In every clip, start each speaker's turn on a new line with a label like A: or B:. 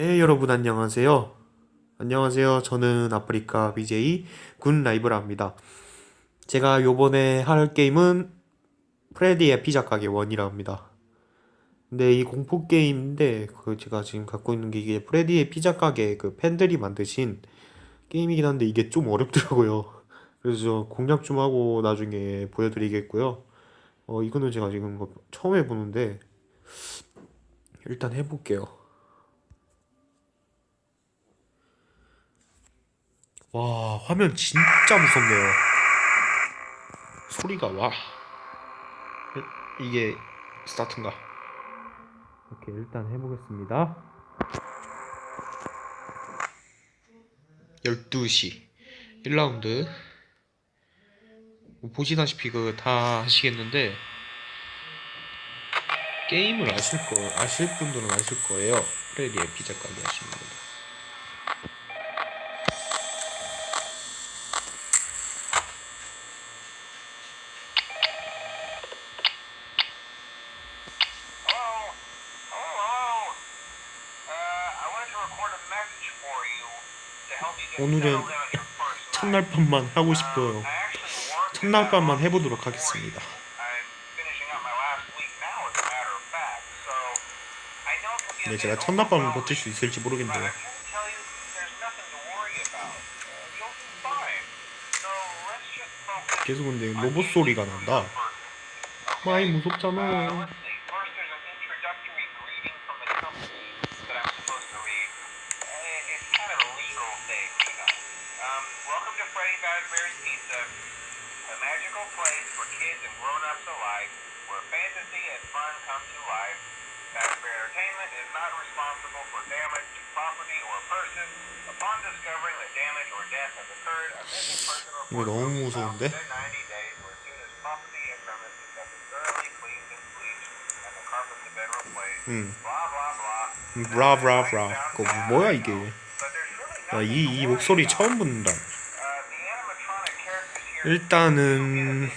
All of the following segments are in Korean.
A: 네, 여러분 안녕하세요. 안녕하세요. 저는 아프리카 BJ 군 라이브라 합니다. 제가 요번에 할 게임은 프레디의 피자 가게 1이라 합니다. 근데 이 공포 게임인데 그 제가 지금 갖고 있는 게 이게 프레디의 피자 가게 그 팬들이 만드신 게임이긴 한데 이게 좀 어렵더라고요. 그래서 저 공략 좀 하고 나중에 보여드리겠고요. 어, 이거는 제가 지금 뭐 처음 해보는데 일단 해볼게요. 와, 화면 진짜 무섭네요. 소리가 와. 이게 스타트인가? 오케이, 일단 해보겠습니다. 12시 1라운드 뭐 보시다시피 그 다 하시겠는데 게임을 아실 거 아실 분들은 아실 거예요. 프레디의 피자 가게 하시는 분들. 오늘은. 첫날밤만 하고 싶어요. 첫날밤만 해보도록. 하겠습니다. 네, 제가 첫날밤을 버틸 수 있을지 모르겠네요.
B: Uh,
A: 계속 근데 로봇 소리가 난다. 많이?
B: Uh,
A: 무섭잖아.
B: Fazbear's Pizza, a magical place for kids and grown-ups alike, where fantasy and fun come to life. Fazbear Entertainment is not responsible for damage to property or person. Upon discovering that damage or death has occurred, a missing person
A: 이거
B: report
A: 너무
B: will be filed
A: 무서운데?
B: within 90 days or as soon as property and premises have been thoroughly cleaned and bleached and the carpets have been replaced.
A: 음,
B: Blah blah blah.
A: 브라브라브라. 그거 뭐야 이게?
B: But there's really
A: 나
B: nothing
A: 이,
B: to
A: 이
B: worry
A: 목소리
B: about.
A: 처음 듣는다. 일단은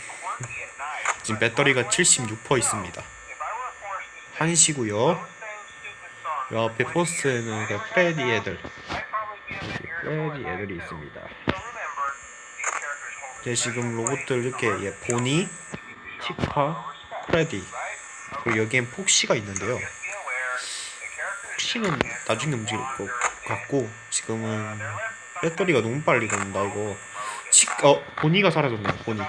A: 지금 배터리가
B: normally
A: 76% 있습니다. 한시고요. 요 앞에
B: for 20
A: 포스트에는 그 프레디 애들, 프레디 애들이. 있습니다. 제 지금 로봇들 이렇게 예, 보니,
B: respect,
A: 프레디. 그리고 여기엔 폭시가 있는데요. 폭시는 나중에 움직일 것 같고 지금은 배터리가 너무 빨리 간다 이거. 치, 어, 보니가 사라졌네요. 보니.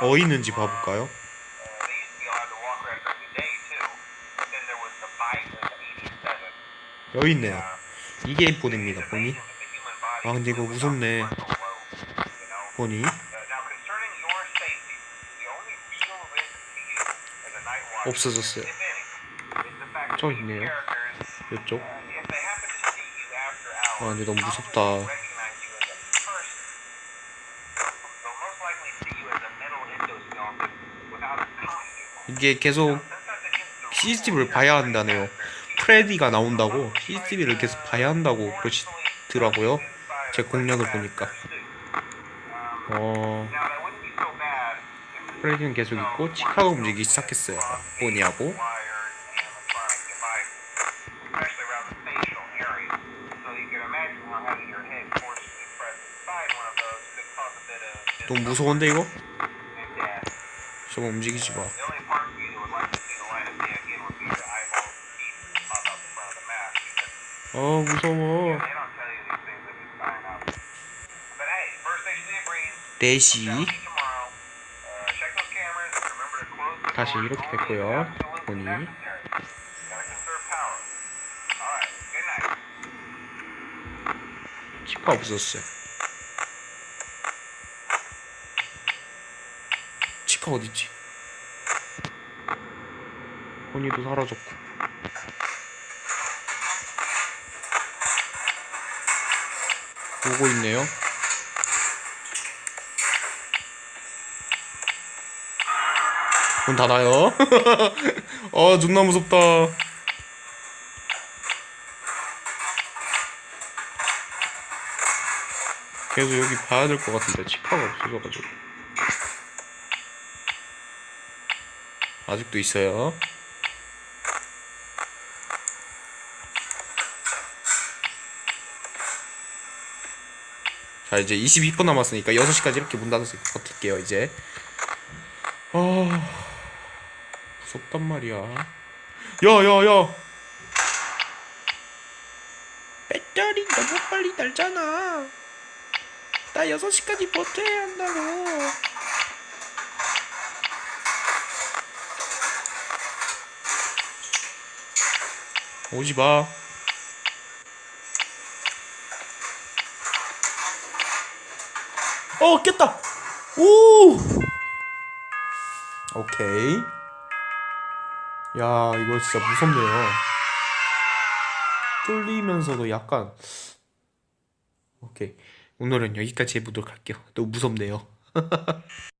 A: 어 있는지 봐볼까요?
B: Uh, they used to be allowed to walk around during the day too. But then there was the Bison 87.
A: 여기 있네요.
B: Uh,
A: 이게 보니입니다. 보니. 아 근데 이거 무섭네. 보니.
B: Uh,
A: 없어졌어요. 저 있네요. 이쪽.
B: uh,
A: 아 근데 너무 무섭다. 이게 계속 CCTV를 봐야 한다네요. 프레디가 나온다고 CCTV를 계속 봐야 한다고 그러시더라고요. 제 공략을 보니까. 어, 프레디는 계속 있고 치카가 움직이기 시작했어요. 보니하고. 너무 무서운데 이거? 저거 움직이지 마.
B: To close the
A: 다시
B: doors
A: 이렇게 됐고요. 보니. 치카 없어졌어요. 치카 어딨지? 보니도 사라졌고. 오고 있네요. 문 닫아요. 아, 존나 무섭다. 계속 여기 봐야 될 것 같은데 치파가 없어져가지고 아직도 있어요 자 이제 22분 남았으니까 6시까지 이렇게 문 닫아서 버틸게요 이제. 아 무섭단 말이야. 야야야. 배터리 너무 빨리 달잖아. 나 6시까지 버텨야 한다고. 오지 마. 어, 깼다. 오! 오케이. 야, 이거 진짜 무섭네요. 쫄리면서도 약간 오케이. 오늘은 여기까지 해보도록 할게요. 너무 무섭네요.